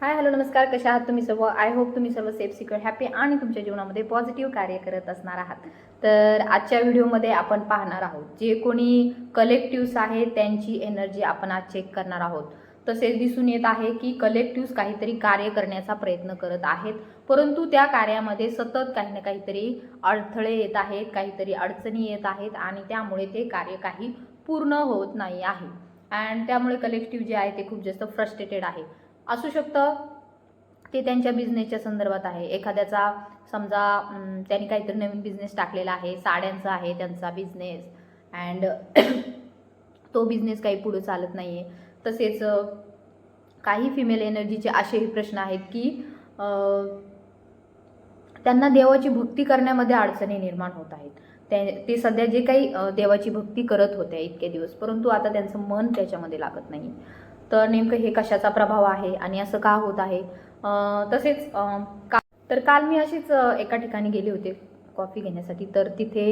Hi hello नमस्कार. कशा आहात तुम्ही सर्व? आय होप तुम्ही सर्व सेफ सिक्युअर हॅपी आणि तुमच्या जीवनामध्ये पॉझिटिव्ह कार्य करत असणार आहात. तर आजच्या व्हिडिओमध्ये आपण पाहणार आहोत जे कोणी कलेक्टिव्स आहेत त्यांची एनर्जी आपण आज चेक करणार आहोत. तसेच दिसून येत आहे की कलेक्टिव्स काहीतरी कार्य करण्याचा प्रयत्न करत आहेत. परंतु त्या कार्यामध्ये सतत काही ना काहीतरी अडथळे येत आहेत काहीतरी अडचणी येत आहेत आणि त्यामुळे ते कार्य काही पूर्ण होत नाही आहे. अँड त्यामुळे कलेक्टिव्ह जे आहे ते खूप जास्त फ्रस्ट्रेटेड आहे. असू शकतं. ते त्यांच्या बिझनेसच्या संदर्भात आहे. एखाद्याचा समजा त्यांनी काहीतरी नवीन बिझनेस टाकलेला आहे. साड्यांचा आहे त्यांचा बिझनेस अँड तो बिझनेस काही पुढे चालत नाही आहे तसेच काही फिमेल एनर्जीचे असेही प्रश्न आहेत की त्यांना देवाची भक्ती करण्यामध्ये अडचणी निर्माण होत आहेत. ते ते सध्या जे काही देवाची भक्ती करत होते इतके दिवस. परंतु आता त्यांचं मन त्याच्यामध्ये लागत नाही तर नेमकं हे कशाचा प्रभाव आहे आणि असं का होत आहे? तसेच का तर काल मी अशीच एका ठिकाणी गेले होते कॉफी घेण्यासाठी. तर तिथे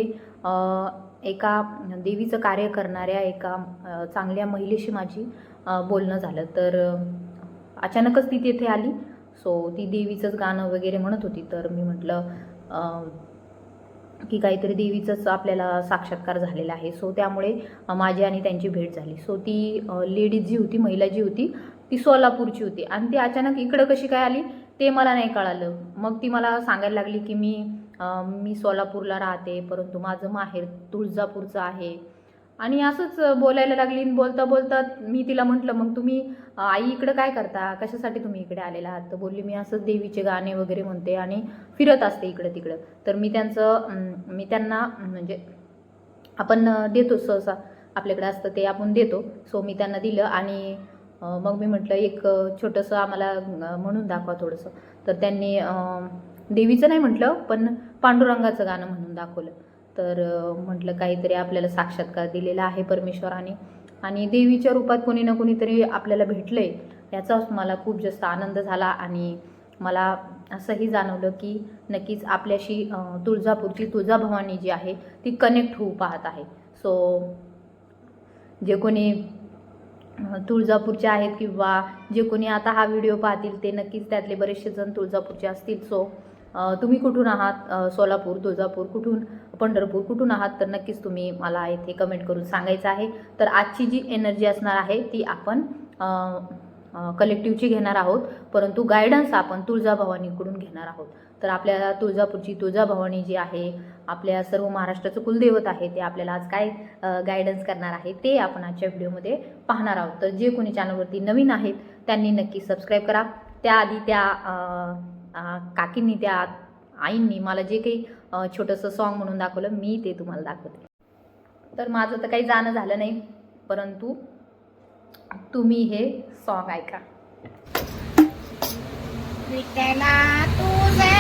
एका देवीचं कार्य करणाऱ्या एका चांगल्या महिलेशी माझी बोलणं झालं. तर अचानकच ती तिथे आली. सो ती देवीचंच गाणं वगैरे म्हणत होती. तर मी म्हटलं की काहीतरी देवीचंच आपल्याला साक्षात्कार झालेला आहे. सो त्यामुळे माझी आणि त्यांची भेट झाली. सो ती लेडीज जी होती महिला जी होती ती सोलापूरची होती. आणि ती अचानक इकडं कशी काय आली? ते मला नाही कळालं. मग ती मला सांगायला लागली की मी मी सोलापूरला राहते परंतु माझं माहेर तुळजापूरचं आहे. आणि असंच बोलायला लागली बोलता बोलता मी तिला म्हटलं मग तुम्ही आई इकडं काय करता? कशासाठी तुम्ही इकडे आलेला आहात? तर बोलली मी असंच देवीचे गाणे वगैरे म्हणते आणि फिरत असते इकडं तिकडं. तर मी त्यांचं मी त्यांना म्हणजे आपण देतो सहसा. आपल्याकडे असतं ते आपण देतो. सो मी त्यांना दिलं आणि मग मी म्हटलं एक छोटंसं आम्हाला म्हणून दाखवा थोडंसं. तर त्यांनी देवीचं नाही म्हटलं पण पांडुरंगाचं गाणं म्हणून दाखवलं. तर म्हटलं काहीतरी आपल्याला साक्षात्कार दिलेला आहे परमेश्वराने. आणि देवीच्या रूपात कोणी ना कोणीतरी आपल्याला भेटलं आहे याचाच मला खूप जास्त आनंद झाला. आणि मला असंही जाणवलं की नक्कीच आपल्याशी तुळजापूरची तुळजाभवानी जी आहे ती कनेक्ट होऊ पाहत आहे. सो जे कोणी तुळजापूरचे आहेत किंवा जे कोणी आता हा व्हिडिओ पाहतील ते नक्कीच त्यातले बरेचसे जण तुळजापूरचे असतील. सो तुम्ही कुठून आहात? सोलापूर तुळजापूर कुठून? पंढरपूर कुठून आहात? तर नक्कीच तुम्ही मला इथे कमेंट करून सांगायचं आहे. तर आजची जी एनर्जी असणार आहे ती आपण कलेक्टिव्हची घेणार आहोत. परंतु गायडन्स आपण तुळजाभवानीकडून घेणार आहोत. तर आपल्या तुळजापूरची तुळजाभवानी जी आहे आपल्या सर्व महाराष्ट्राचं कुलदैवत आहे ते आपल्याला आज काय गायडन्स करणार आहे ते आपण आजच्या व्हिडिओमध्ये पाहणार आहोत. तर जे कोणी चॅनलवरती नवीन आहेत त्यांनी नक्की सबस्क्राईब करा. त्याआधी त्या काकींनी त्या आईंनी मला जे काही छोटंसं सॉन्ग म्हणून दाखवलं मी ते तुम्हाला दाखवते. तर माझं तर काही जाणं झालं नाही परंतु तुम्ही हे सॉन्ग ऐका. विठ्ठला तुझे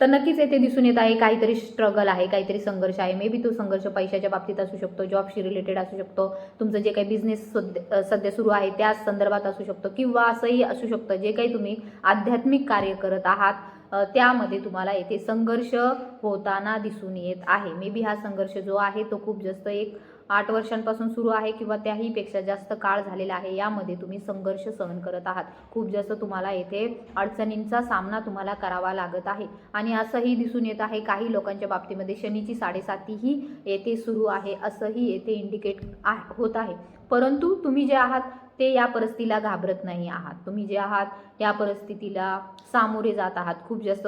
तर नक्कीच येथे दिसून येत आहे काहीतरी स्ट्रगल आहे काहीतरी संघर्ष आहे. मे बी तो संघर्ष पैशाच्या बाबतीत असू शकतो जॉबशी रिलेटेड असू शकतो तुमचं जे काही बिझनेस सध्या सध्या सुरू आहे त्या संदर्भात असू शकतो किंवा असंही असू शकतं जे काही तुम्ही आध्यात्मिक कार्य करत आहात त्यामध्ये तुम्हाला येथे संघर्ष होताना दिसून येत आहे. मे बी हा संघर्ष जो आहे तो खूप जास्त एक आठ वर्षांपासून सुरू आहे किंवा त्याहीपेक्षा जास्त काळ झालेला आहे यामध्ये तुम्ही संघर्ष सहन करत आहात. खूप जास्त तुम्हाला येथे अडचणींचा सामना तुम्हाला करावा लागत आहे. आणि असंही दिसून येत आहे काही लोकांच्या बाबतीमध्ये शनीची साडेसातीही येथे सुरू आहे असंही येथे इंडिकेट होत आहे. परंतु तुम्ही जे आहात ते या परिस्थितीला घाबरत नाही आहात. तुम्ही जे आहात या परिस्थितीला सामोरे जात आहात. खूप जास्त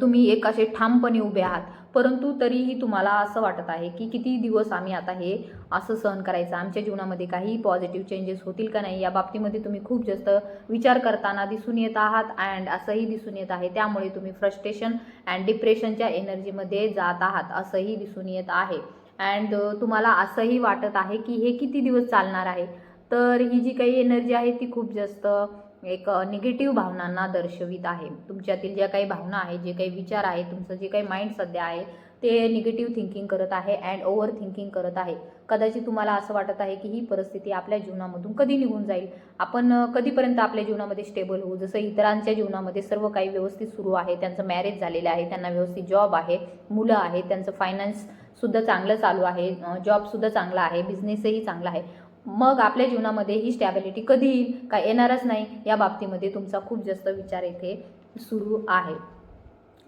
तुम्ही एक असे ठामपणे उभे आहात. परंतु तरीही तुम्हाला असं वाटत आहे की किती दिवस आम्ही आता हे असं सहन करायचं? आमच्या जीवनामध्ये काही पॉझिटिव्ह चेंजेस होतील का नाही? या बाबतीमध्ये तुम्ही खूप जास्त विचार करताना दिसून येत आहात अँड असंही दिसून येत आहे. त्यामुळे तुम्ही फ्रस्ट्रेशन अँड डिप्रेशनच्या एनर्जीमध्ये जात आहात असंही दिसून येत आहे. अँड तुम्हाला असंही वाटत आहे की हे किती दिवस चालणार आहे? तर ही जी काही एनर्जी आहे ती खूप जास्त एक निगेटिव्ह भावनांना दर्शवित आहे. तुमच्यातील ज्या काही भावना आहेत जे काही विचार आहे तुमचं जे काही माइंड सध्या आहे ते निगेटिव्ह थिंकिंग करत आहे अँड ओव्हर थिंकिंग करत आहे. कदाचित तुम्हाला असं वाटत आहे की ही परिस्थिती आपल्या जीवनामधून कधी निघून जाईल? आपण कधीपर्यंत आपल्या जीवनामध्ये स्टेबल होऊ? जसं इतरांच्या जीवनामध्ये सर्व काही व्यवस्थित सुरू आहे त्यांचं मॅरेज झालेलं आहे त्यांना व्यवस्थित जॉब आहे मुलं आहे त्यांचं फायनान्स सुद्धा चांगलं चालू आहे जॉबसुद्धा चांगला आहे बिझनेसही चांगला आहे. मग आपल्या जीवनामध्ये ही स्टॅबिलिटी कधी येईल? का येणारच नाही. या बाबतीमध्ये तुमचा खूप जास्त विचार येथे सुरू आहे.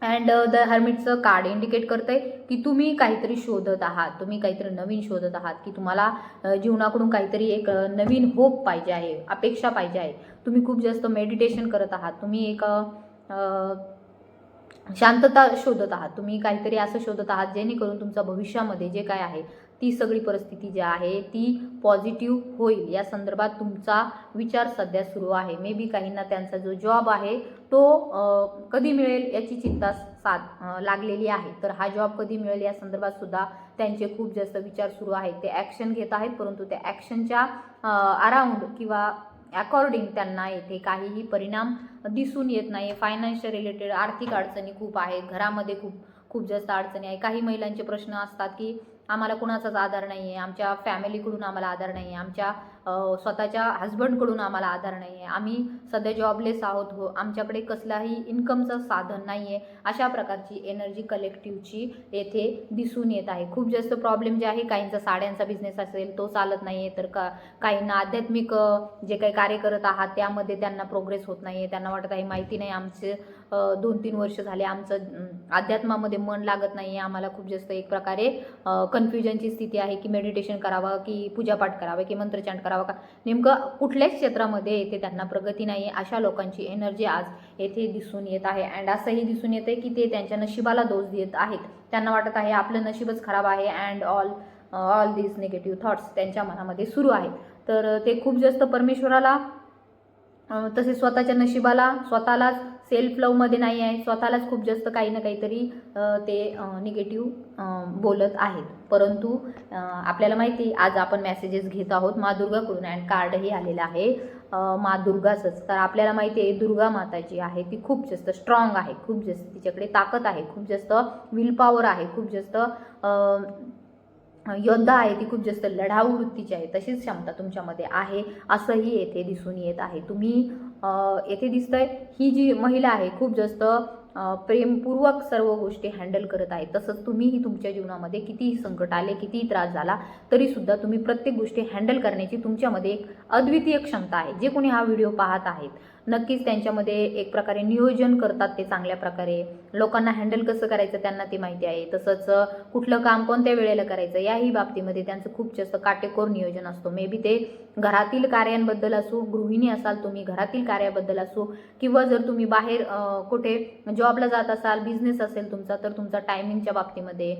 अँड द हर्मिटचं कार्ड इंडिकेट करतंय की तुम्ही काहीतरी शोधत आहात. तुम्ही काहीतरी नवीन शोधत आहात की तुम्हाला uh, जीवनाकडून काहीतरी एक uh, नवीन होप पाहिजे आहे अपेक्षा पाहिजे आहे. तुम्ही खूप जास्त मेडिटेशन करत आहात. तुम्ही एक uh, शांतता शोधत आहात. तुम्ही काहीतरी असं शोधत आहात जेणेकरून तुमचं भविष्यामध्ये जे काय आहे ती सगळी परिस्थिती जी आहे ती पॉझिटिव्ह होईल. या संदर्भात तुमचा विचार सध्या सुरू आहे. मे बी काहींना त्यांचा जो जॉब आहे तो कधी मिळेल याची चिंता साध लागलेली आहे. तर हा जॉब कधी मिळेल या संदर्भात सुद्धा त्यांचे खूप जास्त विचार सुरू आहेत. ते ॲक्शन घेत आहेत परंतु त्या ॲक्शनच्या अराउंड किंवा अकॉर्डिंग त्यांना येथे काहीही परिणाम दिसून येत नाही फायनान्शियल रिलेटेड आर्थिक अडचणी खूप आहेत. घरामध्ये खूप खूप जास्त अडचणी आहे काही महिलांचे प्रश्न असतात की आम्हाला कुणाचाच आधार नाही आहे आमच्या फॅमिलीकडून आम्हाला आधार नाही आहे आमच्या स्वतःच्या हस्बंडकडून आम्हाला आधार नाही आहे आम्ही सध्या जॉबलेस आहोत. हो आमच्याकडे कसलाही इन्कमचं साधन नाही आहे अशा प्रकारची एनर्जी कलेक्टिव्हची येथे दिसून येत आहे. खूप जास्त प्रॉब्लेम जे आहे काहींचा साड्यांचा बिझनेस असेल तो चालत नाही आहे तर का काहींना आध्यात्मिक जे काही कार्य करत आहात त्यामध्ये त्यांना प्रोग्रेस होत नाही आहे त्यांना वाटत आहे माहिती नाही आमचे दोन तीन वर्ष झाले आमचं अध्यात्मामध्ये मन लागत नाही आहे आम्हाला खूप जास्त एक प्रकारे कन्फ्युजनची स्थिती आहे की मेडिटेशन करावं की पूजापाठ करावं की मंत्रचांट करावं का? नेमकं कुठल्याच क्षेत्रामध्ये येथे त्यांना प्रगती नाही आहे अशा लोकांची एनर्जी आज येथे दिसून येत आहे. अँड असंही दिसून येतं आहे की ते त्यांच्या नशिबाला दोष देत आहेत. त्यांना वाटत आहे आपलं नशीबच खराब आहे and all all these negative thoughts त्यांच्या मनामध्ये सुरू आहेत तर ते खूप जास्त परमेश्वराला तसेच स्वतःच्या नशिबाला स्वतःलाच सेल्फ लवमध्ये नाही आहे. स्वतःलाच खूप जास्त काही ना काहीतरी ते निगेटिव्ह बोलत आहेत. परंतु आपल्याला माहिती आज आपण मेसेजेस घेत आहोत मा दुर्गाकडून अँड कार्डही आलेलं आहे मा दुर्गाचंच तर आपल्याला माहिती आहे दुर्गा माता जी आहे ती खूप जास्त स्ट्रॉंग आहे खूप जास्त तिच्याकडे ताकद आहे खूप जास्त विल पॉवर आहे खूप जास्त योद्धा आहे ती खूप जास्त लढाऊ वृत्तीची आहे तशीच क्षमता तुमच्यामध्ये आहे असंही येथे दिसून येत आहे. तुम्ही येथे दिसतंय. ही जी महिला आहे खूप जास्त प्रेमपूर्वक सर्व गोष्टी हँडल करत आहे. तसंच तुम्हीही तुमच्या जीवनामध्ये कितीही संकट आले कितीही त्रास झाला तरीसुद्धा तुम्ही प्रत्येक गोष्टी हँडल करण्याची तुमच्यामध्ये एक अद्वितीय क्षमता आहे. जे कोणी हा व्हिडिओ पाहत आहेत नक्कीच त्यांच्यामध्ये एक प्रकारे नियोजन करतात ते चांगल्या प्रकारे. लोकांना हँडल कसं करायचं त्यांना ते माहिती आहे. तसंच कुठलं काम कोणत्या वेळेला करायचं याही बाबतीमध्ये त्यांचं खूप जास्त काटेकोर नियोजन असतो. मे बी ते घरातील कार्यांबद्दल असो गृहिणी असाल तुम्ही घरातील कार्याबद्दल असो किंवा जर तुम्ही बाहेर कुठे जॉबला जात असाल बिझनेस असेल तुमचा तर तुमचा टायमिंगच्या बाबतीमध्ये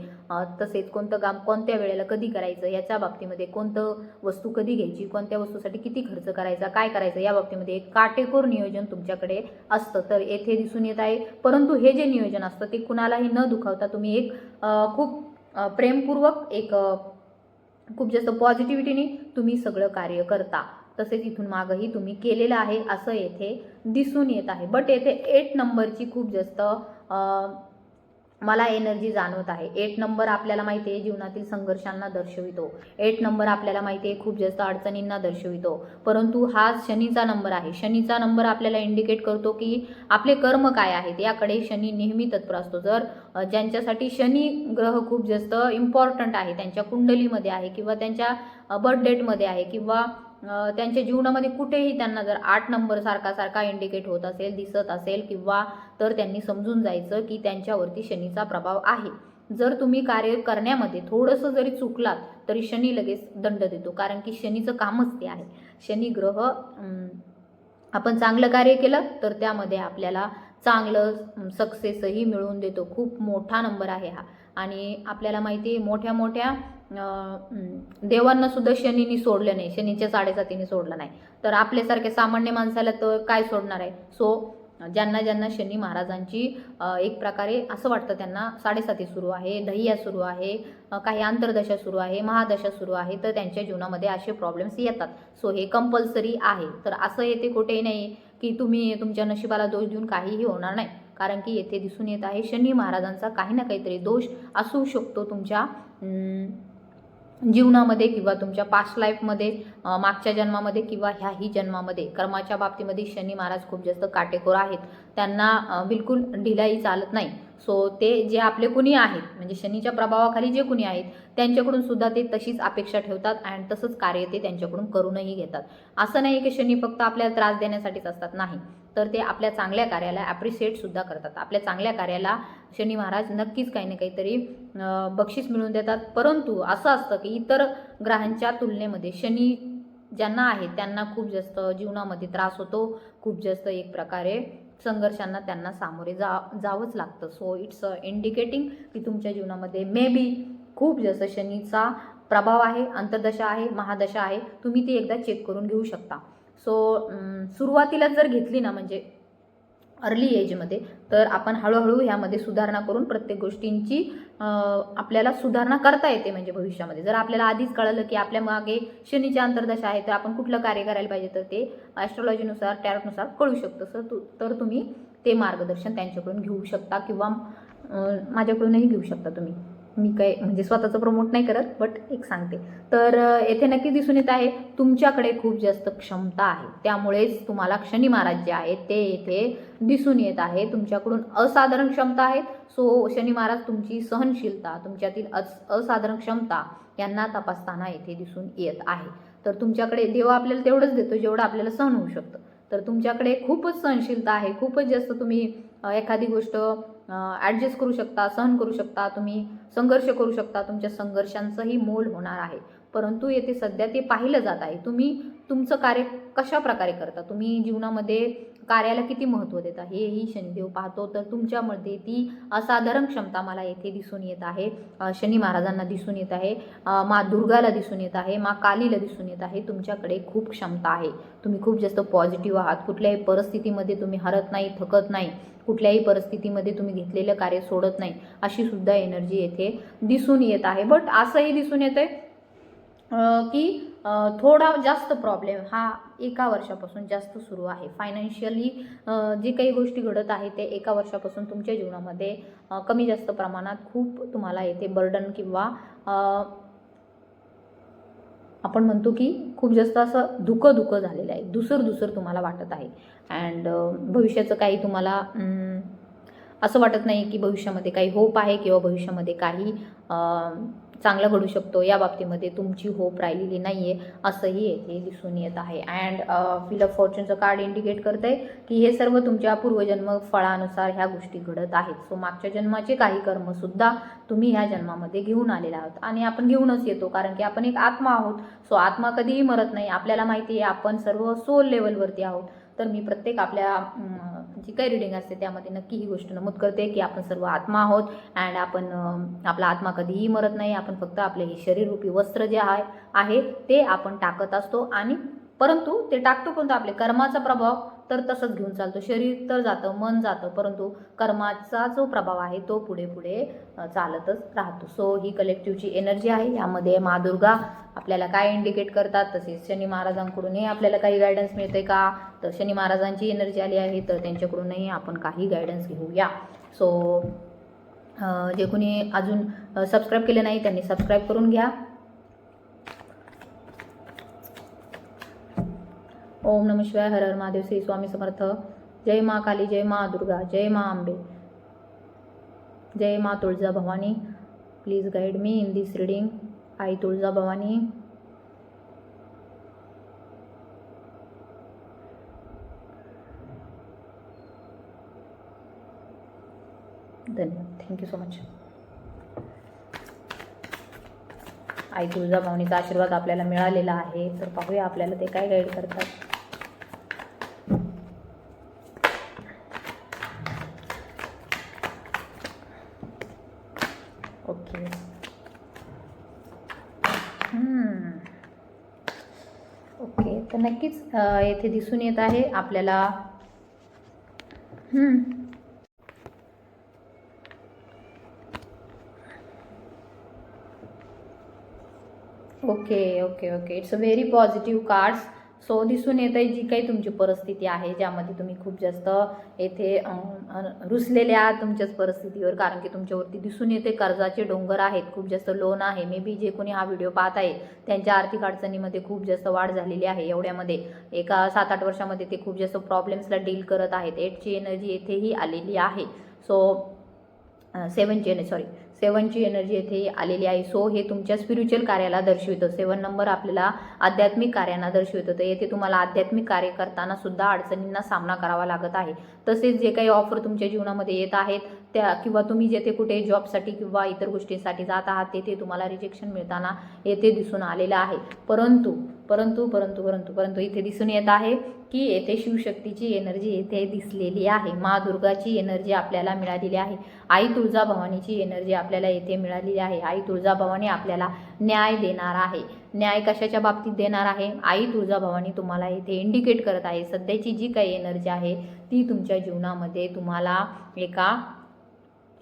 तसेच कोणतं काम कोणत्या वेळेला कधी करायचं याच्या बाबतीमध्ये कोणतं वस्तू कधी घ्यायची कोणत्या वस्तूसाठी किती खर्च करायचा काय करायचं या बाबतीमध्ये एक काटेकोर नियोजन तुमच्याकडे असतं. तर येथे दिसून येत आहे. परंतु हे जे नियोजन असतं ते कुणालाही न दुखावता तुम्ही एक खूप प्रेमपूर्वक एक खूप जास्त पॉझिटिव्हिटीने तुम्ही सगळं कार्य करता. तसेच इथून मागंही तुम्ही केलेलं आहे असं येथे दिसून येत आहे. बट येथे एट नंबरची खूप जास्त मला एनर्जी जाणवत आहे. एट नंबर आपल्याला माहिती आहे जीवनातील संघर्षांना दर्शवितो. एट नंबर आपल्याला माहिती आहे खूप जास्त अडचणींना दर्शवितो. परंतु हा शनीचा नंबर आहे. शनीचा नंबर आपल्याला इंडिकेट करतो की आपले कर्म काय आहेत याकडे शनी नेहमी तत्पर असतो. जर ज्यांच्यासाठी शनी ग्रह खूप जास्त इम्पॉर्टंट आहे त्यांच्या कुंडलीमध्ये आहे किंवा त्यांच्या बर्थ डेटमध्ये आहे किंवा त्यांच्या जीवनामध्ये कुठेही त्यांना जर आठ नंबर सारखा सारखा इंडिकेट होत असेल दिसत असेल किंवा तर त्यांनी समजून जायचं की त्यांच्यावरती शनीचा प्रभाव आहे. जर तुम्ही कार्य करण्यामध्ये थोडंसं जरी चुकलात तरी शनी लगेच दंड देतो. कारण की शनीचं कामच ते आहे. शनी ग्रह आपण चांगलं कार्य केलं तर त्यामध्ये आपल्याला चांगलं सक्सेसही मिळवून देतो. खूप मोठा नंबर आहे हा. आणि आपल्याला माहिती आहे मोठ्या मोठ्या देवांना सुद्धा शनीनी सोडलं नाही. शनीच्या साडेसातीने सोडलं नाही. तर आपल्यासारख्या सामान्य माणसाला तर काय सोडणार आहे? सो ज्यांना ज्यांना शनी महाराजांची एक प्रकारे असं वाटतं त्यांना साडेसाती सुरू आहे दहिया सुरू आहे काही आंतरदशा सुरू आहे महादशा सुरू आहे तर त्यांच्या जीवनामध्ये असे प्रॉब्लेम्स येतात. सो हे कंपल्सरी आहे. तर असं येते कुठेही नाही की तुम्ही तुमच्या नशिबाला दोष देऊन काहीही होणार नाही. कारण की येथे दिसून येत आहे शनी महाराजांचा काही ना काहीतरी दोष असू शकतो तुमच्या जीवनामध्ये किंवा तुमच्या पास्ट लाईफमध्ये मागच्या जन्मामध्ये किंवा ह्याही जन्मामध्ये कर्माच्या बाबतीमध्ये शनी महाराज खूप जास्त काटेकोर आहेत. त्यांना बिलकुल ढिलाई चालत नाही. सो ते जे आपले कुणी आहेत म्हणजे शनीच्या प्रभावाखाली जे कुणी आहेत त्यांच्याकडून सुद्धा ते तशीच अपेक्षा ठेवतात अँड तसंच कार्य ते त्यांच्याकडून करूनही घेतात. असं नाही की शनी फक्त आपल्याला त्रास देण्यासाठीच असतात नाही. तर ते आपल्या चांगल्या कार्याला ॲप्रिशिएट सुद्धा करतात. आपल्या चांगल्या कार्याला शनी महाराज नक्कीच काही ना काहीतरी बक्षीस मिळवून देतात. परंतु असं असतं की इतर ग्रहांच्या तुलनेमध्ये शनी ज्यांना आहे त्यांना खूप जास्त जीवनामध्ये त्रास होतो. खूप जास्त एक प्रकारे संघर्षांना त्यांना सामोरे जा जावंच लागतं. सो इट्स इंडिकेटिंग की तुमच्या जीवनामध्ये मे बी खूप जसं शनीचा प्रभाव आहे अंतर्दशा आहे महादशा आहे तुम्ही ती एकदा चेक करून घेऊ शकता. सो सुरुवातीला जर घेतली ना म्हणजे अर्ली एजमध्ये तर आपण हळूहळू ह्यामध्ये सुधारणा करून प्रत्येक गोष्टींची आपल्याला सुधारणा करता येते म्हणजे भविष्यामध्ये. जर आपल्याला आधीच कळलं की आपल्या मागे शनीच्या अंतर्दशा आहे तर आपण कुठलं कार्य करायला पाहिजे तर ते ॲस्ट्रॉलॉजीनुसार टॅरटनुसार कळू शकतं. सर तू तर तुम्ही ते मार्गदर्शन त्यांच्याकडून घेऊ शकता किंवा माझ्याकडूनही घेऊ शकता तुम्ही. मी काय म्हणजे स्वतःचं प्रमोट नाही करत बट एक सांगते. तर येथे नक्की दिसून येत आहे तुमच्याकडे खूप जास्त क्षमता आहे. त्यामुळेच तुम्हाला शनी महाराज जे आहेत ते येथे दिसून येत आहे. तुमच्याकडून असाधारण क्षमता आहेत सो शनी महाराज तुमची सहनशीलता तुमच्यातील अस असाधारण क्षमता यांना तपासताना येथे दिसून येत आहे. तर तुमच्याकडे देव आपल्याला तेवढंच देतो जेवढं आपल्याला सहन होऊ शकतं. तर तुमच्याकडे खूपच सहनशीलता आहे. खूपच जास्त तुम्ही एखादी गोष्ट ॲडजस्ट करू शकता सहन करू शकता तुम्ही संघर्ष करू शकता तुमच्या संघर्षांचंही मोल होणार आहे. परंतु येथे सध्या ते पाहिलं जात आहे. तुम्ही तुमचं कार्य कशा प्रकारे करता? तुम्ही जीवनामध्ये कार्याला किती महत्त्व देता हेही शनिदेव पाहतो. तर तुमच्यामध्ये ती असाधारण क्षमता मला येथे दिसून येत आहे. शनी महाराजांना दिसून येत आहे. मा दुर्गाला दिसून येत आहे. मा कालीला दिसून येत आहे. तुमच्याकडे खूप क्षमता आहे. तुम्ही खूप जास्त पॉझिटिव्ह आहात. कुठल्याही परिस्थितीमध्ये तुम्ही हरत नाही थकत नाही. कुठल्याही परिस्थितीमध्ये तुम्ही घेतलेलं कार्य सोडत नाही. अशी सुद्धा एनर्जी येथे दिसून येत आहे. बट असंही दिसून येतं आहे की थोडा जास्त प्रॉब्लेम हा एका वर्षापासून जास्त सुरू आहे. फायनान्शियली जे काही गोष्टी घडत आहे ते एका वर्षापासून तुमच्या जीवनामध्ये कमी जास्त प्रमाणात खूप तुम्हाला येथे बर्डन किंवा आपण म्हणतो की खूप जास्त असं धुकं धुकं झालेलं आहे. दुसर दुसर तुम्हाला वाटत आहे. अँड भविष्याचं काही तुम्हाला असं वाटत नाही की भविष्यामध्ये काही होप आहे किंवा भविष्यामध्ये काही चांगलं घडू शकतो. या बाबतीमध्ये तुमची होप राहिलेली नाही आहे असंही येथे दिसून येत आहे. अँड फिल ऑफ फॉर्च्युनचं कार्ड इंडिकेट करत आहे की हे सर्व तुमच्या पूर्वजन्म फळानुसार ह्या गोष्टी घडत आहेत. सो मागच्या जन्माचे काही कर्मसुद्धा तुम्ही ह्या जन्मामध्ये घेऊन आलेला आहात. आणि आपण घेऊनच येतो कारण की आपण एक आत्मा आहोत. सो आत्मा कधीही मरत नाही. आपल्याला माहिती आहे आपण सर्व सोल लेवलवरती आहोत. तर मी प्रत्येक आपल्या जी काही रिडिंग असते त्यामध्ये नक्की ही गोष्ट नमूद करते की आपण सर्व आत्मा आहोत अँड आपण आपला आत्मा कधीही मरत नाही. आपण फक्त आपले हे शरीररूपी वस्त्र जे आहे आहे ते आपण टाकत असतो आणि परंतु ते टाकतो कोणतं? आपले कर्माचा प्रभाव. तर तसंच घेऊन चालतो. शरीर तर जातं मन जातं परंतु कर्माचा जो प्रभाव आहे तो पुढे पुढे चालतच राहतो. सो ही कलेक्टिव्हची एनर्जी आहे. यामध्ये मा दुर्गा आपल्याला काय इंडिकेट करतात? तसेच शनी महाराजांकडूनही आपल्याला काही गायडन्स मिळते का? तर शनी महाराजांची एनर्जी आली आहे तर त्यांच्याकडूनही आपण काही गायडन्स घेऊया. सो जे कोणी अजून सबस्क्राईब केले नाही त्यांनी सबस्क्राईब करून घ्या. ओम नम शिवाय हर हर महादेव श्री स्वामी समर्थ. जय मा काली जय मा दुर्गा जय मा आंबे. जय Ma Tulja Bhavani. Please guide me in this reading आई तुळजा भवानी. धन्यवाद. थँक्यू सो मच आई तुळजाभवानीचा आशीर्वाद आपल्याला मिळालेला आहे. तर पाहूया आपल्याला ते काय गाईड करतात ओके हम्म. ओके तर नक्कीच येथे दिसून येत आहे आपल्याला. हम्म. Okay okay okay. It's a very positive cards so दिसून येत आहे जी काही तुमची परिस्थिती आहे ज्यामध्ये तुम्ही खूप जास्त येथे अं, रुसलेले आहात तुमच्याच परिस्थितीवर. कारण की तुमच्यावरती दिसून येते कर्जाचे डोंगर आहेत खूप जास्त लोन आहे. मे बी जे कोणी हा व्हिडिओ पाहत आहे त्यांच्या आर्थिक अडचणीमध्ये खूप जास्त वाढ झालेली आहे. एवढ्यामध्ये एका सात आठ वर्षामध्ये ते खूप जास्त प्रॉब्लेम्सला डील करत आहेत. एटची एनर्जी येथेही आलेली आहे. सो सेवनची एनर्जी सॉरी सेवनची एनर्जी येथे आलेली आहे. सो हे तुमच्या स्पिरिच्युअल कार्याला दर्शवितं. सेवन नंबर आपल्याला आध्यात्मिक कार्यांना दर्शवितं. तर येथे तुम्हाला आध्यात्मिक कार्य करताना सुद्धा अडचणींना सामना करावा लागत आहे. तसेच जे काही ऑफर तुमच्या जीवनामध्ये येत आहेत त्या किंवा तुम्ही जेथे कुठे जॉबसाठी किंवा इतर गोष्टींसाठी जात आहात तेथे तुम्हाला रिजेक्शन मिळताना येथे दिसून आलेलं आहे. परंतु परंतु परंतु परंतु परंतु इथे दिसून येत आहे की येथे शिवशक्तीची एनर्जी येथे दिसलेली आहे. मा दुर्गाची एनर्जी आपल्याला मिळालेली आहे. आई तुळजाभवानीची एनर्जी आपल्याला येथे मिळालेली आहे. आई तुळजाभवानी आपल्याला न्याय देणार आहे. न्याय कशाच्या बाबतीत देणार आहे? आई तुळजाभवानी तुम्हाला इथे इंडिकेट करत आहे. सध्याची जी काही एनर्जी आहे ती तुमच्या जीवनामध्ये तुम्हाला एका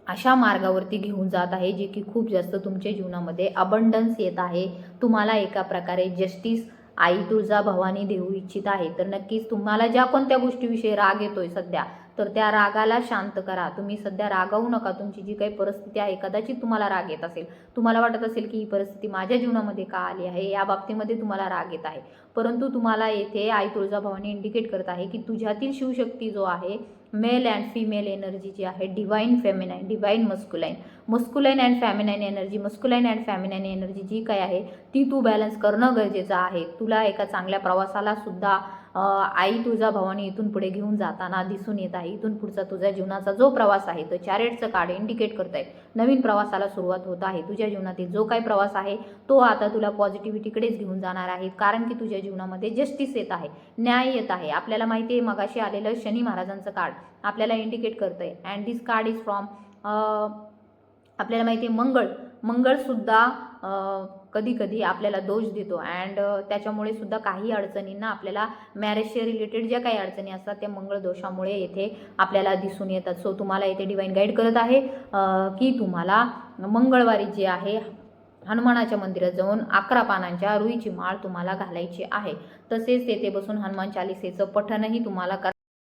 अशा मार्गावरती घेऊन जात आहे जे की खूप जास्त तुमच्या जीवनामध्ये अबंडन्स येत आहे. तुम्हाला एका प्रकारे जस्टिस आई तुळजा भवानी देऊ इच्छित आहे. तर नक्कीच तुम्हाला ज्या कोणत्या गोष्टीविषयी राग येतोय सध्या तर त्या रागाला शांत करा. तुम्ही सध्या रागावू नका. तुमची जी काही परिस्थिती आहे कदाचित तुम्हाला राग येत असेल. तुम्हाला वाटत असेल की ही परिस्थिती माझ्या जीवनामध्ये का आली आहे या बाबतीमध्ये तुम्हाला राग येत आहे. परंतु तुम्हाला येथे आई तुळजाभवानी इंडिकेट करत आहे की तुझ्यातील शिवशक्ती जो आहे मेल अँड फिमेल एनर्जी जी आहे divine feminine divine masculine masculine and feminine energy masculine and feminine energy जी काय आहे ती तू बॅलन्स करणं गरजेचं आहे. तुला एका चांगल्या प्रवासाला सुद्धा आई तुझा भवानी इथून पुढे घेऊन जाताना दिसून येत आहे. इथून पुढचा तुझ्या जीवनाचा जो प्रवास आहे तो चॅरेटचं कार्ड इंडिकेट करत आहे नवीन प्रवासाला सुरुवात होत आहे. तुझ्या जीवनातील जो काही प्रवास आहे तो आता तुला पॉझिटिव्हिटीकडेच घेऊन जाणार आहे. कारण की तुझ्या जीवनामध्ये जस्टिस येत आहे. न्याय येत आहे. आपल्याला माहिती आहे मगाशी आलेलं शनी महाराजांचं कार्ड आपल्याला इंडिकेट करतं आहे and this card is from आपल्याला माहिती आहे मंगळ. मंगळसुद्धा कधी कधी आपल्याला दोष देतो. अँड त्याच्यामुळे सुद्धा काही अडचणींना आपल्याला मॅरेजशी रिलेटेड ज्या काही अडचणी असतात त्या मंगळ दोषामुळे येथे आपल्याला दिसून येतात. सो तुम्हाला येथे डिवाईन गाईड करत आहे की तुम्हाला मंगळवारी जे आहे हनुमानाच्या मंदिरात जाऊन अकरा पानांच्या रुईची माळ तुम्हाला घालायची आहे. तसेच तेथे बसून हनुमान चालिसेचं पठणही तुम्हाला कर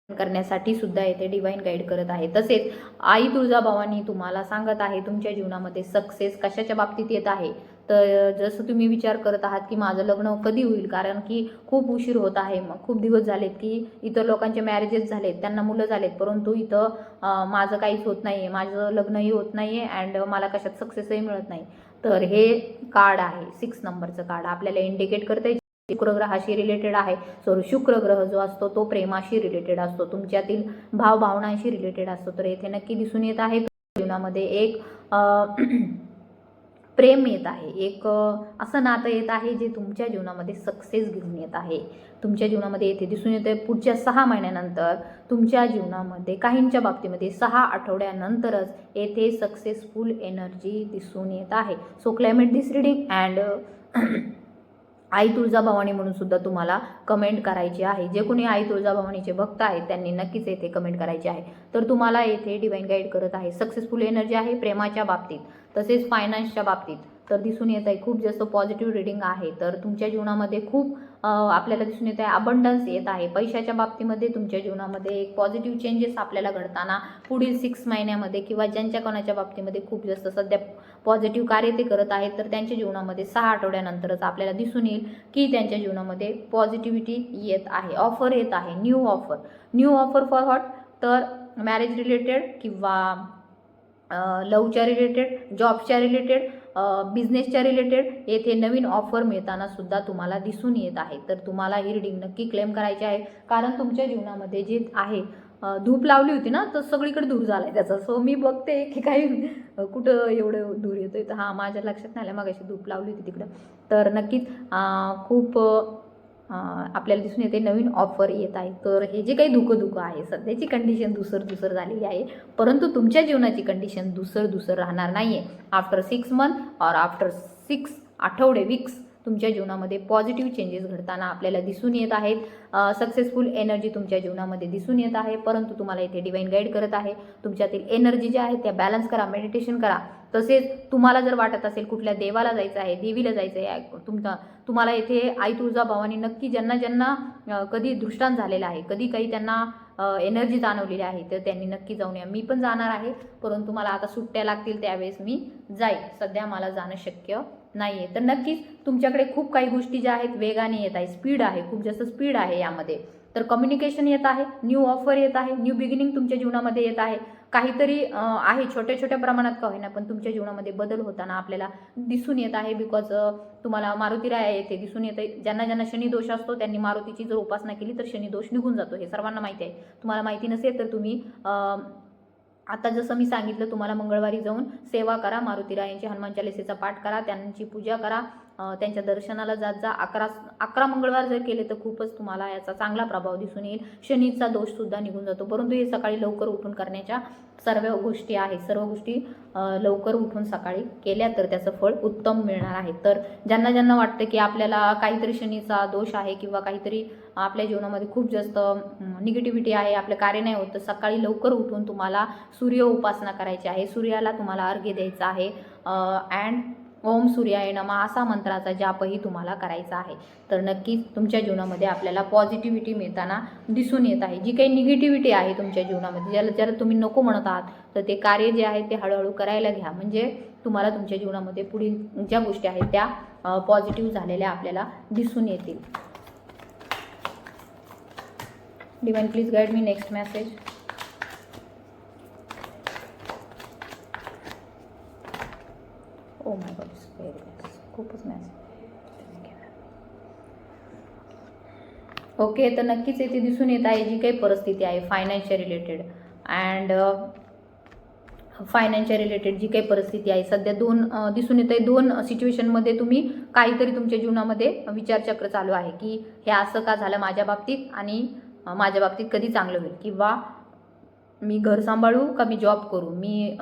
करण्यासाठी सुद्धा येथे डिवाईन गाईड करत आहे. तसेच आई तुळजाभवानी तुम्हाला सांगत आहे तुमच्या जीवनामध्ये सक्सेस कशाच्या बाबतीत येत आहे? तर जसं तुम्ही विचार करत आहात की माझं लग्न कधी होईल? कारण की खूप उशीर होत आहे. मग खूप दिवस झालेत की इतर लोकांचे मॅरेजेस झालेत त्यांना मुलं झालेत. परंतु इथं माझं काहीच होत नाही आहे माझं लग्नही होत नाही आहे अँड मला कशात सक्सेसही मिळत नाही. तर हे कार्ड आहे. सिक्स नंबरचं कार्ड आपल्याला इंडिकेट करते शुक्र ग्रहाशी रिलेटेड आहे. सॉरी शुक्र ग्रह जो असतो तो प्रेमाशी रिलेटेड असतो. तुमच्यातील भावभावनांशी रिलेटेड असतो. तर येथे नक्की दिसून येत आहे. जीवनामध्ये एक प्रेम येत आहे. एक असं नातं येत आहे जे तुमच्या जीवनामध्ये सक्सेस घेऊन येत आहे. तुमच्या जीवनामध्ये येथे दिसून येते. पुढच्या सहा महिन्यानंतर तुमच्या जीवनामध्ये काहींच्या बाबतीमध्ये सहा आठवड्यानंतरच येथे सक्सेसफुल एनर्जी दिसून येत आहे. So claim it this reading and आई तुळजाभवानी म्हणून सुद्धा तुम्हाला कमेंट करायची आहे. जे कोणी आई तुळजाभवानीचे भक्त आहेत त्यांनी नक्कीच येथे कमेंट करायची आहे. तर तुम्हाला येथे डिवाईन गाईड करत आहे. सक्सेसफुल एनर्जी आहे प्रेमाच्या बाबतीत. तसेच फायनान्सच्या बाबतीत. तर दिसून येत आहे खूप जास्त पॉझिटिव्ह रिडिंग आहे. तर तुमच्या जीवनामध्ये खूप आपल्याला दिसून येत आहे अबंडन्स येत आहे. पैशाच्या बाबतीमध्ये तुमच्या जीवनामध्ये एक पॉझिटिव्ह चेंजेस आपल्याला घडताना पुढील सिक्स महिन्यामध्ये किंवा ज्यांच्या कोणाच्या बाबतीमध्ये खूप जास्त सध्या पॉझिटिव्ह कार्य ते करत आहेत तर त्यांच्या जीवनामध्ये सहा आठवड्यानंतरच आपल्याला दिसून येईल की त्यांच्या जीवनामध्ये पॉझिटिव्हिटी येत आहे. ऑफर येत आहे. New offer new offer for hot तर मॅरेज रिलेटेड किंवा लवच्या रिलेटेड जॉबच्या रिलेटेड बिझनेसच्या रिलेटेड येथे नवीन ऑफर मिळताना सुद्धा तुम्हाला दिसून येत आहे. तर तुम्हाला ही रिडिंग नक्की क्लेम करायची आहे. कारण तुमच्या जीवनामध्ये जे आहे धूप लावली होती ना तर सगळीकडे दूर झाला आहे त्याचा. सो मी बघते की काही कुठं एवढं दूर येतोय. तर हां माझ्या लक्षात नाही आलं. मग अशी धूप लावली होती तिकडं. तर नक्कीच खूप आपल्याला दिसून येते नवीन ऑफर येत आहे तर हे जे काही धुकं धुकं आहे सध्याची कंडिशन दुसर दुसर झालेली आहे. परंतु तुमच्या जीवनाची कंडिशन दुसर दुसर राहणार नाही आहे आफ्टर सिक्स मंथ और आफ्टर सिक्स आठवडे वीक्स तुमच्या जीवनामध्ये पॉझिटिव्ह चेंजेस घडताना आपल्याला दिसून येत आहेत. सक्सेसफुल एनर्जी तुमच्या जीवनामध्ये दिसून येत आहे. परंतु तुम्हाला इथे डिवाईन गाईड करत आहे. तुमच्यातील एनर्जी ज्या आहेत त्या बॅलन्स करा मेडिटेशन करा. तसेच तुम्हाला जर वाटत असेल कुठल्या देवाला जायचं आहे देवीला जायचं आहे तुमचा तुम्हाला येथे आई तुळजाभवानी नक्की ज्यांना ज्यांना कधी दृष्टांत झालेला आहे कधी काही त्यांना एनर्जी जाणवलेली आहे तर त्यांनी नक्की जाऊन या. मी पण जाणार आहे परंतु मला आता सुट्ट्या लागतील त्यावेळेस मी जाईल. सध्या मला जाणं शक्य नाही आहे तर नक्कीच तुमच्याकडे खूप काही गोष्टी ज्या आहेत वेगाने येत आहे स्पीड आहे खूप जास्त स्पीड आहे यामध्ये. तर कम्युनिकेशन येत आहे न्यू ऑफर येत आहे न्यू बिगिनिंग तुमच्या जीवनामध्ये येत आहे. काहीतरी आहे छोट्या छोट्या प्रमाणात का होईना पण तुमच्या जीवनामध्ये बदल होताना आपल्याला दिसून येत आहे बिकॉज तुम्हाला मारुती राया येथे दिसून येते ज्यांना ज्यांना शनी दोष असतो त्यांनी मारुतीची जर उपासना केली तर शनी दोष निघून जातो. हे सर्वांना माहिती आहे. तुम्हाला माहिती नसेल तर तुम्ही आता जसं मी सांगितलं तुम्हाला मंगळवारी जाऊन सेवा करा मारुती रायांची हनुमान चालिसेचा पाठ करा त्यांची पूजा करा. त्यांच्या दर्शनाला जात जा. अकरा अकरा मंगळवार जर केले तर खूपच तुम्हाला याचा चांगला प्रभाव दिसून येईल. शनीचा दोषसुद्धा निघून जातो. परंतु हे सकाळी लवकर उठून करण्याच्या सर्व गोष्टी आहेत. सर्व गोष्टी लवकर उठून सकाळी केल्या तर त्याचं फळ उत्तम मिळणार आहे. तर ज्यांना ज्यांना वाटतं की आपल्याला काहीतरी शनीचा दोष आहे किंवा काहीतरी आपल्या जीवनामध्ये खूप जास्त निगेटिव्हिटी आहे आपलं कार्य नाही होत तर सकाळी लवकर उठून तुम्हाला सूर्य उपासना करायची आहे. सूर्याला तुम्हाला अर्घ्य द्यायचा आहे. अँड ओम सूर्याय नमा असा मंत्राचा जापही तुम्हाला करायचा आहे. तर नक्कीच तुमच्या जीवनामध्ये आपल्याला पॉझिटिव्हिटी मिळताना दिसून येत आहे. जी काही निगेटिव्हिटी आहे तुमच्या जीवनामध्ये ज्याला ज्याला तुम्ही नको म्हणत आहात तर ते कार्य जे आहे ते हळूहळू करायला घ्या. म्हणजे तुम्हाला तुमच्या जीवनामध्ये पुढील ज्या गोष्टी आहेत त्या पॉझिटिव्ह झालेल्या आपल्याला दिसून येतील. Divine please guide me next message oh my god very खूपच मॅसेज ओके तर नक्कीच येथे दिसून येत आहे जी काही परिस्थिती आहे financial related and financial related जी काही परिस्थिती आहे सध्या दोन दिसून येत आहे दोन सिच्युएशनमध्ये तुम्ही काहीतरी तुमच्या जीवनामध्ये विचारचक्र चालू आहे की हे असं का झालं माझ्या बाबतीत आणि माझ्या बाबतीत कधी चांगलं होईल? किंवा मी घर सांभाळू का मी जॉब करू? मी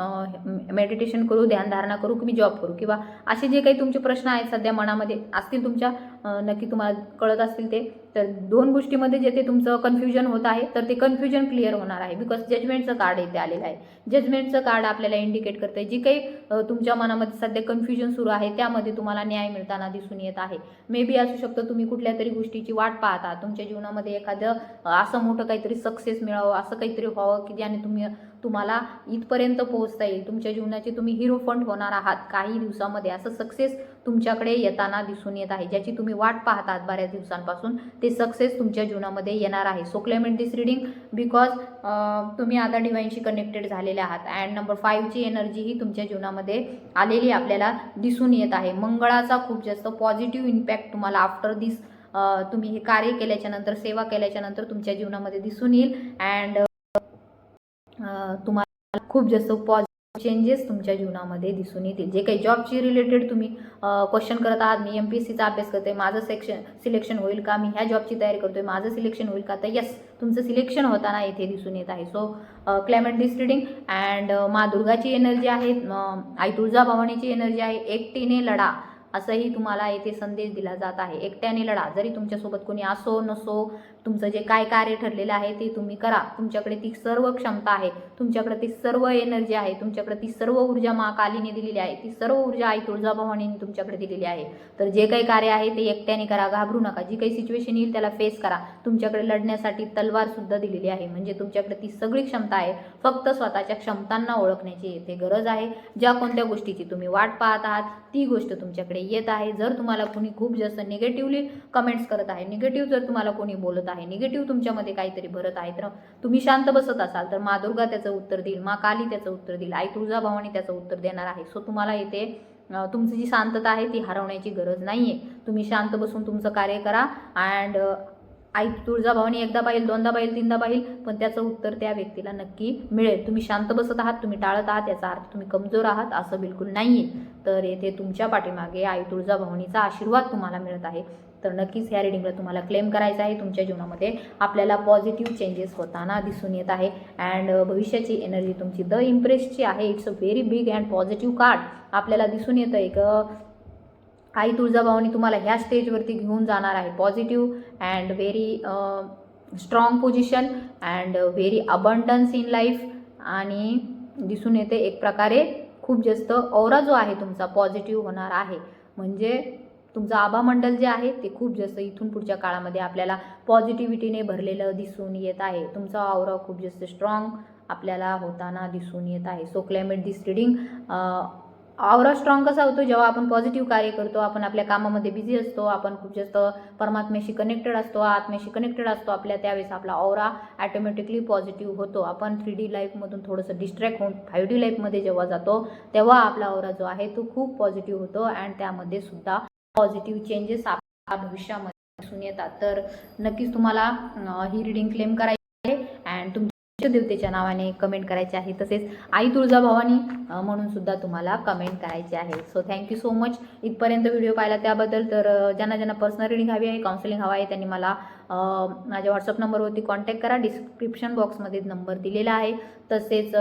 मेडिटेशन करू ध्यानधारणा करू की मी जॉब करू? किंवा असे जे काही तुमचे प्रश्न आहेत सध्या मनामध्ये असतील तुमच्या नक्की तुम्हाला कळत असतील ते. तर दोन गोष्टीमध्ये जेथे तुमचं कन्फ्युजन होत आहे तर ते कन्फ्युजन क्लिअर होणार आहे. बिकॉज जजमेंटचं कार्ड इथे आलेलं आहे. जजमेंटचं कार्ड आपल्याला इंडिकेट करतं आहे जी काही तुमच्या मनामध्ये सध्या कन्फ्युजन सुरू आहे त्यामध्ये तुम्हाला न्याय मिळताना दिसून येत आहे. मे बी असू शकतं तुम्ही कुठल्या तरी गोष्टीची वाट पाहता. तुमच्या जीवनामध्ये एखादं असं मोठं काहीतरी सक्सेस मिळावं असं काहीतरी व्हावं की ज्याने तुम्ही तुम्हाला इथपर्यंत पोहोचता येईल. तुमच्या जीवनाचे तुम्ही हिरो फंड होणार आहात काही दिवसामध्ये. असं सक्सेस तुमच्याकडे येताना दिसून येत आहे. ज्याची तुम्ही वाट पाहतात बऱ्याच दिवसांपासून ते सक्सेस तुमच्या जीवनामध्ये येणार आहे. So claim it this reading because तुम्ही आता डिवाईनशी कनेक्टेड झालेले आहात. अँड नंबर फाईव्हची एनर्जी ही तुमच्या जीवनामध्ये आलेली आपल्याला दिसून येत आहे. मंगळाचा खूप जास्त पॉझिटिव्ह इम्पॅक्ट तुम्हाला आफ्टर दिस तुम्ही हे कार्य केल्याच्यानंतर सेवा केल्याच्यानंतर तुमच्या जीवनामध्ये दिसून येईल. अँड तुम्हाला खूप जास्त पॉझिटिव्ह चेंजेस तुमच्या जीवनामध्ये दिसून येतील. जे काही जॉबची रिलेटेड तुम्ही क्वेश्चन करत आहात मी एम पी एस सीचा अभ्यास करते माझं सेक्शन सिलेक्शन होईल का? मी ह्या जॉबची तयारी करतोय माझं सिलेक्शन होईल का? तर यस तुमचं सिलेक्शन होताना इथे दिसून येत आहे. So claim it this reading and Ma दुर्गाची energy आहे आई तुळजा भवानीची एनर्जी आहे एकटीने लढा. असंही तुम्हाला येथे संदेश दिला जात आहे. एकट्याने लढा जरी तुमच्यासोबत कोणी असो नसो तुमचं जे काय कार्य ठरलेलं आहे ते तुम्ही करा. तुमच्याकडे ती सर्व क्षमता आहे. तुमच्याकडे ती सर्व एनर्जी आहे. तुमच्याकडे ती सर्व ऊर्जा महाकालीने दिलेली आहे. ती सर्व ऊर्जा आई तुळजाभवानीने तुमच्याकडे दिलेली आहे. तर जे काही कार्य आहे ते एकट्याने करा घाबरू नका. जी काही सिच्युएशन येईल त्याला फेस करा. तुमच्याकडे लढण्यासाठी तलवारसुद्धा दिलेली आहे. म्हणजे तुमच्याकडे ती सगळी क्षमता आहे. फक्त स्वतःच्या क्षमतांना ओळखण्याची येथे गरज आहे. ज्या कोणत्या गोष्टीची तुम्ही वाट पाहत आहात ती गोष्ट तुमच्याकडे येत आहे. जर तुम्हाला कोणी खूप जास्त निगेटिव्हली कमेंट्स करत आहे निगेटिव्ह जर तुम्हाला कोणी बोलत आहे निगेटिव्ह तुमच्यामध्ये काहीतरी भरत आहे तर तुम्ही शांत बसत असाल तर मा दुर्गा त्याचं उत्तर देईल मा काली त्याचं उत्तर देईल आई तुळजाभवानी त्याचं उत्तर देणार आहे. सो तुम्हाला येते तुमची जी शांतता आहे ती हरवण्याची गरज नाही आहे तुम्ही शांत बसून तुमचं कार्य करा. अँड आई तुळजाभवानी एकदा पाहिल दोनदा पाहिल तीनदा पाहिल पण त्याचं उत्तर त्या व्यक्तीला नक्की मिळेल. तुम्ही शांत बसत आहात तुम्ही टाळत आहात याचा अर्थ तुम्ही कमजोर आहात असं बिलकुल नाही आहे तर येथे तुमच्या पाठीमागे आई तुळजाभवानीचा आशीर्वाद तुम्हाला मिळत आहे. तर नक्कीच ह्या रिडिंगला तुम्हाला क्लेम करायचं आहे. तुमच्या जीवनामध्ये आपल्याला पॉझिटिव्ह चेंजेस होताना दिसून येत आहे. अँड भविष्याची एनर्जी तुमची द इम्प्रेसची आहे. It's a very big and positive card आपल्याला दिसून येतं एक आई तुळजाभावानी तुम्हाला ह्या स्टेजवरती घेऊन जाणार आहे. Positive and very strong position and very abundance in life आणि दिसून येते एक प्रकारे खूप जास्त औरा जो आहे तुमचा पॉझिटिव्ह होणार आहे. म्हणजे तुमचं आभामंडल जे आहे ते खूप जास्त इथून पुढच्या काळामध्ये आपल्याला पॉझिटिव्हिटीने भरलेलं दिसून येत आहे. तुमचा आवरा खूप जास्त स्ट्रॉंग आपल्याला होताना दिसून येत आहे. So claim it this reading aura strong कसा होतो जेव्हा आपण पॉझिटिव्ह कार्य करतो आपण आपल्या कामामध्ये बिझी असतो आपण खूप जास्त परमात्म्याशी कनेक्टेड असतो आत्म्याशी कनेक्टेड असतो आपल्या त्यावेळेस आपला ऑरा ॲटोमॅटिकली पॉझिटिव्ह होतो. आपण थ्री डी लाईफमधून थोडंसं डिस्ट्रॅक्ट होऊन फायव्ह डी लाईफमध्ये जेव्हा जातो तेव्हा आपला ऑरा जो आहे तो खूप पॉझिटिव्ह होतो अँड त्यामध्ये सुद्धा पॉझिटिव्ह चेंजेस आपल्या भविष्यामध्ये दिसून येतात. तर नक्कीच तुम्हाला ही रिडिंग क्लेम करायची आहे. अँड तुम देवतेच्या नावाने कमेंट करायचे आहे. तसेच आई तुळजाभवानी म्हणून सुद्धा तुम्हाला कमेंट करायचे आहे. So thank you so much इथपर्यंत व्हिडिओ पाहिला त्याबद्दल तर ज्यांना ज्यांना पर्सनल रिडिंग हवी आहे काउन्सिलिंग हवं आहे त्यांनी मला माझ्या व्हॉट्सअप नंबरवरती कॉन्टॅक्ट करा. डिस्क्रिप्शन बॉक्समध्ये नंबर दिलेला आहे. तसेच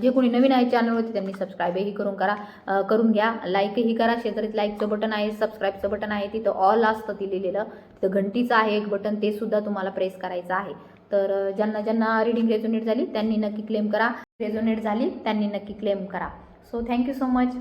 जे कोणी नवीन आहे चॅनलवरती त्यांनी सबस्क्राईबही करून करा करून घ्या. लाईकही करा. शेजारीत लाईकचं बटन आहे सबस्क्राईबचं बटन आहे तिथं ऑल असतं दिलेलं तिथं घंटीचं आहे एक बटन ते सुद्धा तुम्हाला प्रेस करायचं आहे. तर ज्यांना ज्यांना रिडिंग रेझोनेट झाली त्यांनी नक्की क्लेम करा. रेझोनेट झाली त्यांनी नक्की क्लेम करा. So thank you so much